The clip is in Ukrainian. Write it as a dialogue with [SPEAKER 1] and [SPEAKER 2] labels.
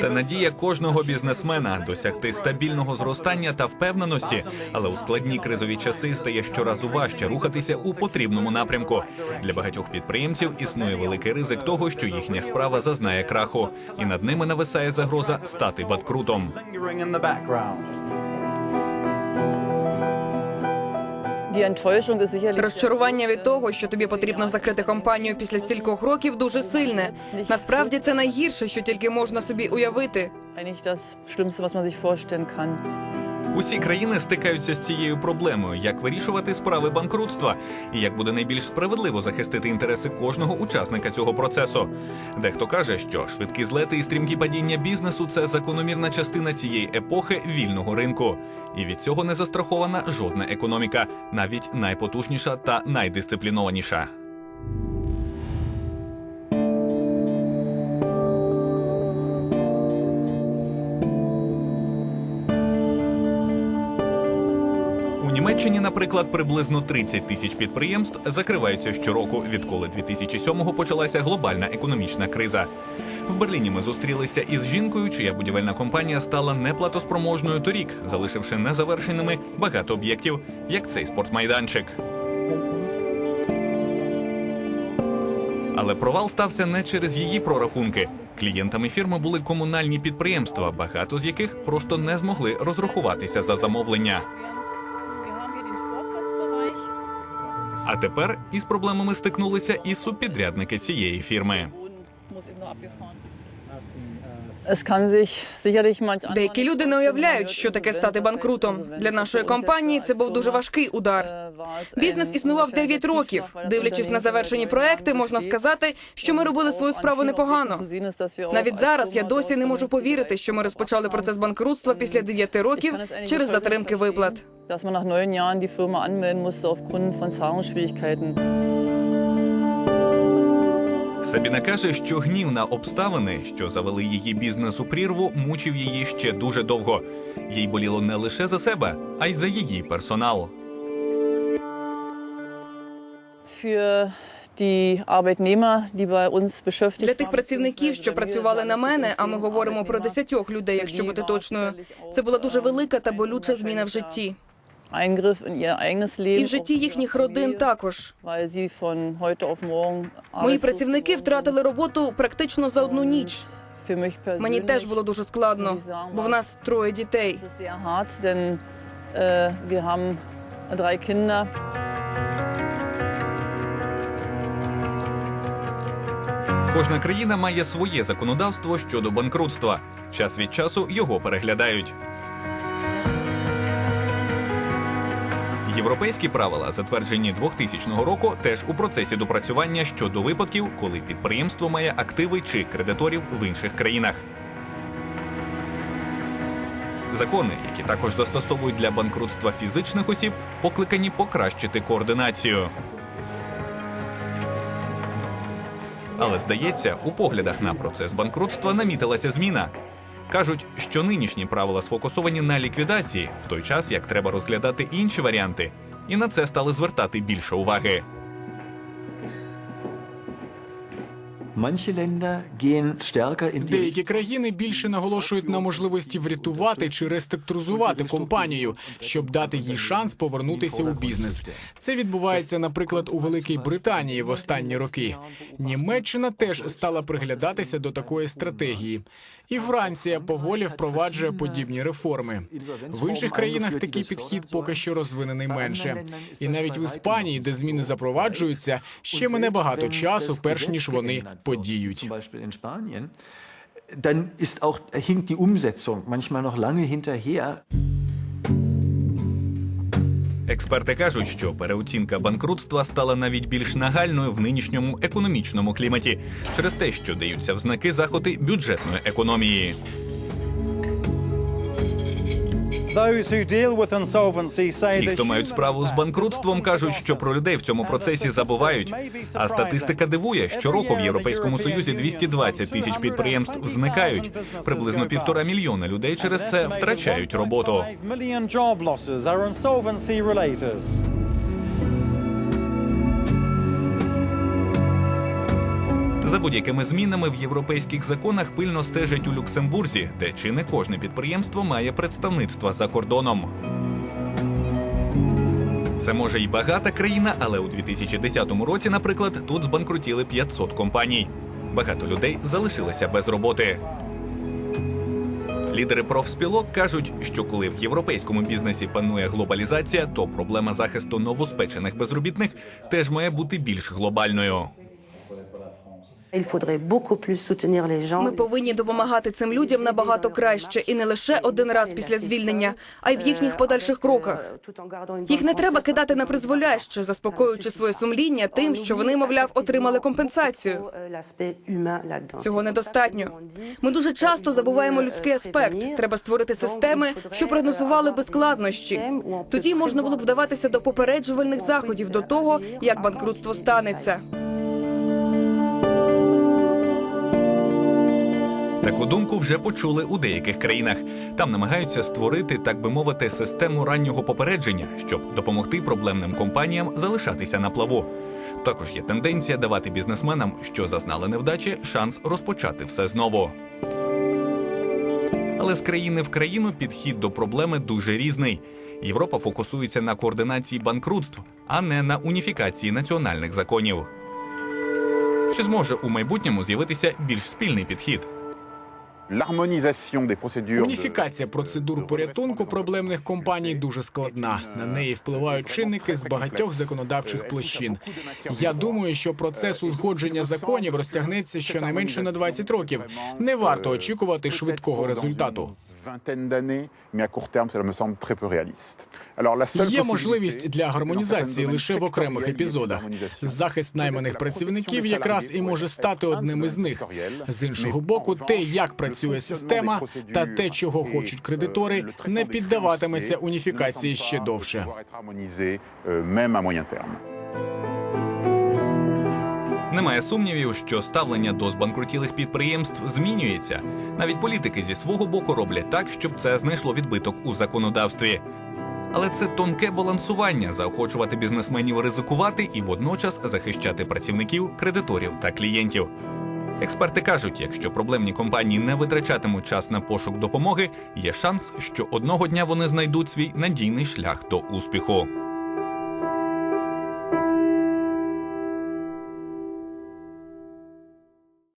[SPEAKER 1] Це надія кожного бізнесмена досягти стабільного зростання та впевненості, але у складні кризові часи стає щоразу важче рухатися у потрібному напрямку. Для багатьох підприємців існує великий ризик того, що їхня справа зазнає краху, і над ними нависає загроза стати банкрутом.
[SPEAKER 2] Розчарування від того, що тобі потрібно закрити компанію після стількох років, дуже сильне. Насправді це найгірше, що тільки можна собі уявити.
[SPEAKER 3] eigentlich das Schlimmste, was man sich vorstellen kann.
[SPEAKER 1] Усі країни стикаються з цією проблемою, як вирішувати справи банкрутства і як буде найбільш справедливо захистити інтереси кожного учасника цього процесу. Дехто каже, що швидкі злети і стрімкі падіння бізнесу це закономірна частина цієї епохи вільного ринку, і від цього не застрахована жодна економіка, навіть найпотужніша та найдисциплінованіша. Німеччині, наприклад, приблизно 30 тисяч підприємств закриваються щороку, відколи 2007-го почалася глобальна економічна криза. В Берліні ми зустрілися із жінкою, чия будівельна компанія стала неплатоспроможною торік, залишивши незавершеними багато об'єктів, як цей спортмайданчик. Але провал стався не через її прорахунки. Клієнтами фірми були комунальні підприємства, багато з яких просто не змогли розрахуватися за замовлення. А тепер із проблемами стикнулися і субпідрядники цієї фірми.
[SPEAKER 2] Деякі люди не уявляють, що таке стати банкрутом. Для нашої компанії це був дуже важкий удар. Бізнес існував 9 років. Дивлячись на завершені проекти, можна сказати, що ми робили свою справу непогано. Навіть зараз я досі не можу повірити, що ми розпочали процес банкрутства після 9 років через затримки виплат.
[SPEAKER 3] Dass man nach neun Jahren die Firma anmelden musste aufgrund von Zahlungsschwierigkeiten.
[SPEAKER 1] Сабіна каже, що гнів на обставини, що завели її бізнес у прірву, мучив її ще дуже довго. Їй боліло не лише за себе, а й за її персонал.
[SPEAKER 3] Für die Arbeitnehmer, die bei uns beschäftigt
[SPEAKER 2] Для тих працівників, що працювали на мене, а ми говоримо про десятьох людей, якщо бути точною. Це була дуже велика та болюча зміна в житті, І в житті їхніх родин також. Мої працівники втратили роботу практично за одну ніч. Мені теж було дуже складно, бо в нас троє дітей.
[SPEAKER 3] äh.
[SPEAKER 1] Кожна країна має своє законодавство щодо банкрутства. Час від часу його переглядають. Європейські правила, затверджені 2000 року, теж у процесі допрацювання щодо випадків, коли підприємство має активи чи кредиторів в інших країнах. Закони, які також застосовують для банкрутства фізичних осіб, покликані покращити координацію. Але здається, у поглядах на процес банкрутства намітилася зміна. Кажуть, що нинішні правила сфокусовані на ліквідації, в той час як треба розглядати інші варіанти, і на це стали звертати більше уваги.
[SPEAKER 4] Деякі країни більше наголошують на можливості врятувати чи реструктуризувати компанію, щоб дати їй шанс повернутися у бізнес. Це відбувається, наприклад, у Великій Британії в останні роки. Німеччина теж стала приглядатися до такої стратегії, і Франція поволі впроваджує подібні реформи. В інших країнах такий підхід поки що розвинений менше. І навіть в Іспанії, де зміни запроваджуються, ще мене багато часу, перш ніж вони подіють.
[SPEAKER 5] zum Beispiel in Spanien, dann ist auch hinkt die Umsetzung manchmal noch lange hinterher.
[SPEAKER 1] Експерти кажуть, що переоцінка банкрутства стала навіть більш нагальною в нинішньому економічному кліматі через те, що даються взнаки заходи бюджетної економії. Ті, хто мають справу з банкрутством, кажуть, що про людей в цьому процесі забувають. А статистика дивує, щороку в Європейському Союзі 220 тисяч підприємств зникають. Приблизно півтора мільйона людей через це втрачають роботу. За будь-якими змінами в європейських законах пильно стежать у Люксембурзі, де чи не кожне підприємство має представництво за кордоном. Це може й багата країна, але у 2010 році, наприклад, тут збанкрутіли 500 компаній. Багато людей залишилися без роботи. Лідери профспілок кажуть, що коли в європейському бізнесі панує глобалізація, то проблема захисту новоспечених безробітних теж має бути більш глобальною.
[SPEAKER 2] Ми повинні допомагати цим людям набагато краще, і не лише один раз після звільнення, а й в їхніх подальших кроках. Їх не треба кидати на призволяще, заспокоюючи своє сумління тим, що вони, мовляв, отримали компенсацію. Цього недостатньо. Ми дуже часто забуваємо людський аспект. Треба створити системи, що прогнозували би складнощі. Тоді можна було б вдаватися до попереджувальних заходів до того, як банкрутство станеться.
[SPEAKER 1] Таку думку вже почули у деяких країнах. Там намагаються створити, так би мовити, систему раннього попередження, щоб допомогти проблемним компаніям залишатися на плаву. Також є тенденція давати бізнесменам, що зазнали невдачі, шанс розпочати все знову. Але з країни в країну підхід до проблеми дуже різний. Європа фокусується на координації банкрутств, а не на уніфікації національних законів. Чи зможе у майбутньому з'явитися більш спільний підхід?
[SPEAKER 4] Уніфікація процедур порятунку проблемних компаній дуже складна. На неї впливають чинники з багатьох законодавчих площин. Я думаю, що процес узгодження законів розтягнеться щонайменше на 20 років. Не варто очікувати швидкого результату.
[SPEAKER 6] Vingtaine d'années, mais à court terme, cela me semble très peu réaliste. Alors, la seule
[SPEAKER 4] Є можливість для гармонізації лише в окремих епізодах. Захист найманих працівників якраз і може стати одним із них. З іншого боку, те, як працює система, та те, чого хочуть кредитори, не піддаватиметься уніфікації ще довше.
[SPEAKER 1] Немає сумнівів, що ставлення до збанкрутілих підприємств змінюється. Навіть політики зі свого боку роблять так, щоб це знайшло відбиток у законодавстві. Але це тонке балансування заохочувати бізнесменів ризикувати і водночас захищати працівників, кредиторів та клієнтів. Експерти кажуть, якщо проблемні компанії не витрачатимуть час на пошук допомоги, є шанс, що одного дня вони знайдуть свій надійний шлях до успіху.